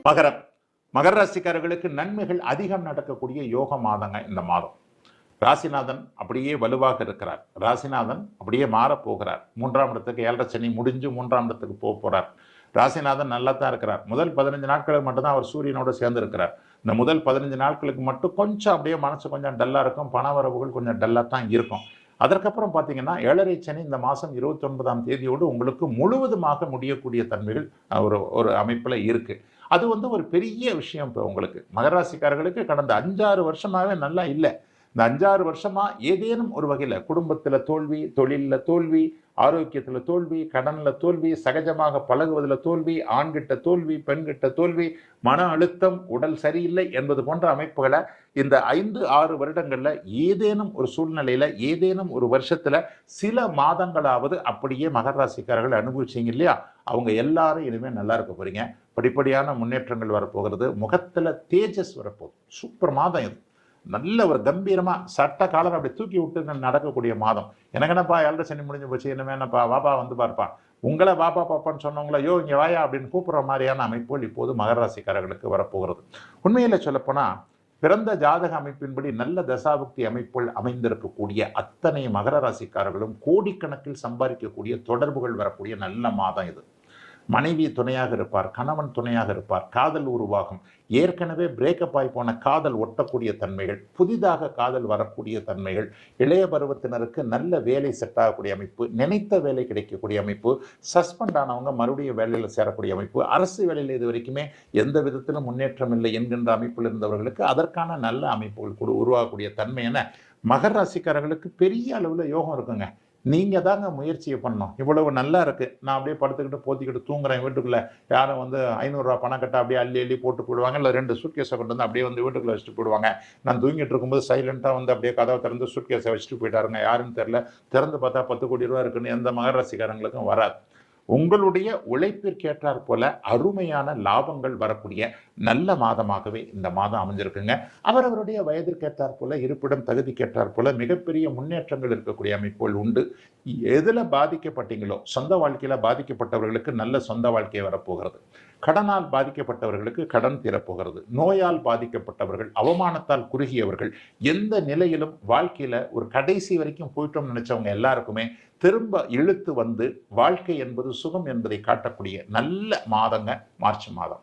மகரம். மகர ராசிக்காரர்களுக்கு நன்மைகள் அதிகம் நடக்கக்கூடிய யோக மாதங்க இந்த மாதம். ராசிநாதன் அப்படியே வலுவாக இருக்கிறார். ராசிநாதன் அப்படியே மாறப் போகிறார். மூன்றாம் இடத்துக்கு ஏழரை சனி முடிஞ்சு மூன்றாம் இடத்துக்கு போக போறார். ராசிநாதன் நல்லா தான் இருக்கிறார். முதல் பதினஞ்சு நாட்களுக்கு மட்டும்தான் அவர் சூரியனோட சேர்ந்து இருக்கிறார். இந்த முதல் பதினஞ்சு நாட்களுக்கு மட்டும் கொஞ்சம் அப்படியே மனசு கொஞ்சம் டல்லாக இருக்கும். பண வரவுகள் கொஞ்சம் டல்லாக தான் இருக்கும். அதற்கப்புறம் பார்த்தீங்கன்னா ஏழரை சனி இந்த மாதம் இருபத்தொன்பதாம் தேதியோடு உங்களுக்கு முழுவதுமாக முடியக்கூடிய தன்மைகள் ஒரு ஒரு அமைப்பில் இருக்குது அது வந்து ஒரு பெரிய விஷயம் இப்போ உங்களுக்கு. மகராசிக்காரர்களுக்கு கடந்த அஞ்சாறு வருஷமாகவே நல்லா இல்லை. இந்த அஞ்சாறு வருஷமா ஏதேனும் ஒரு வகையில் குடும்பத்தில் தோல்வி தொழிலில் தோல்வி ஆரோக்கியத்தில் தோல்வி கடனில் தோல்வி சகஜமாக பழகுவதில் தோல்வி ஆண்கிட்ட தோல்வி பெண்கிட்ட தோல்வி மன அழுத்தம் உடல் சரியில்லை என்பது போன்ற அமைப்புகளை இந்த ஐந்து ஆறு வருடங்களில் ஏதேனும் ஒரு சூழ்நிலையில் ஏதேனும் ஒரு வருஷத்தில் சில மாதங்களாவது அப்படியே மகர ராசிக்காரர்கள் அனுபவிச்சிங்க இல்லையா? அவங்க எல்லாரும் இனிமேல் நல்லா இருக்க போறீங்க. படிப்படியான முன்னேற்றங்கள் வரப்போகிறது. முகத்தில் தேஜஸ் வரப்போகுது. சூப்பர் மாதம் இது. நல்ல ஒரு கம்பீரமாக சட்ட காலர் அப்படி தூக்கி விட்டு நடக்கக்கூடிய மாதம். எனக்கு என்னப்பா ஏழரை சனி முடிஞ்சு போச்சு என்ன வேணப்பா வாப்பா வந்து பார்ப்பா. உங்களை பாப்பா பாப்பான்னு சொன்னவங்கள யோ இங்கே வாயா அப்படின்னு கூப்பிட்ற மாதிரியான அமைப்புகள் இப்போது மகராசிக்காரர்களுக்கு வரப்போகிறது. உண்மையில் சொல்லப்போனால் பிறந்த ஜாதக அமைப்பின்படி நல்ல தசாபக்தி அமைப்புகள் அமைந்திருக்கக்கூடிய அத்தனை மகர ராசிக்காரர்களும் கோடிக்கணக்கில் சம்பாதிக்கக்கூடிய தொடர்புகள் வரக்கூடிய நல்ல மாதம் இது. மனைவி துணையாக இருப்பார் கணவன் துணையாக இருப்பார் காதல் உருவாகும். ஏற்கனவே பிரேக்கப் ஆகி போன காதல் ஒட்டக்கூடிய தன்மைகள் புதிதாக காதல் வரக்கூடிய தன்மைகள் இளைய பருவத்தினருக்கு நல்ல வேலை செட் ஆகக்கூடிய அமைப்பு நினைத்த வேலை கிடைக்கக்கூடிய அமைப்பு சஸ்பெண்ட் ஆனவங்க மறுபடியும் வேலையில் சேரக்கூடிய அமைப்பு அரசு வேலையில் இது வரைக்குமே எந்த விதத்திலும் முன்னேற்றம் இல்லை என்கின்ற அமைப்பில் இருந்தவர்களுக்கு அதற்கான நல்ல அமைப்புகள் கூட உருவாகக்கூடிய தன்மை என மகர ராசிக்காரர்களுக்கு பெரிய அளவில் யோகம் இருக்குங்க. நீங்கள் தாங்க முயற்சியை பண்ணணும். இவ்வளவு நல்லா இருக்குது நான் அப்படியே படுத்துக்கிட்டு போத்திக்கிட்டு தூங்குறேன். வீட்டுக்குள்ளே யாரும் வந்து ஐநூறுரூவா பணம் கட்ட அப்படியே அள்ளி அள்ளி போட்டு போடுவாங்க இல்லை ரெண்டு சூட்கேஸை கொண்டு வந்து அப்படியே வந்து வீட்டுக்குள்ளே வச்சுட்டு போயிடுவாங்க. நான் தூங்கிட்டு இருக்கும்போது சைலண்ட்டாக வந்து அப்படியே கதவை திறந்து சூட்கேஸை வச்சுட்டு போயிட்டாருங்க. யாருன்னு தெரில திறந்து பார்த்தா பத்து கோடி ரூபா இருக்குன்னு எந்த மகர ரசிகாரங்களுக்கும் வராது. உங்களுடைய உழைப்பிற்கேற்றார் போல அருமையான லாபங்கள் வரக்கூடிய நல்ல மாதமாகவே இந்த மாதம் அமைஞ்சிருக்குங்க. அவரவருடைய வயதிற்கேற்றார் போல இருப்பிடம் தகுதிக்கேற்றாற் போல மிகப்பெரிய முன்னேற்றங்கள் இருக்கக்கூடிய அமைப்புகள் உண்டு. எதில் பாதிக்கப்பட்டீங்களோ சொந்த வாழ்க்கையில் பாதிக்கப்பட்டவர்களுக்கு நல்ல சொந்த வாழ்க்கை வரப்போகிறது. கடனால் பாதிக்கப்பட்டவர்களுக்கு கடன் தீரப்போகிறது. நோயால் பாதிக்கப்பட்டவர்கள் அவமானத்தால் குறுகியவர்கள் எந்த நிலையிலும் வாழ்க்கையில் ஒரு கடைசி வரைக்கும் போயிட்டோம்னு நினச்சவங்க எல்லாருக்குமே திரும்ப இழுத்து வந்து வாழ்க்கை என்பது சுகம் என்பதை காட்டக்கூடிய நல்ல மாதங்க மார்ச் மாதம்.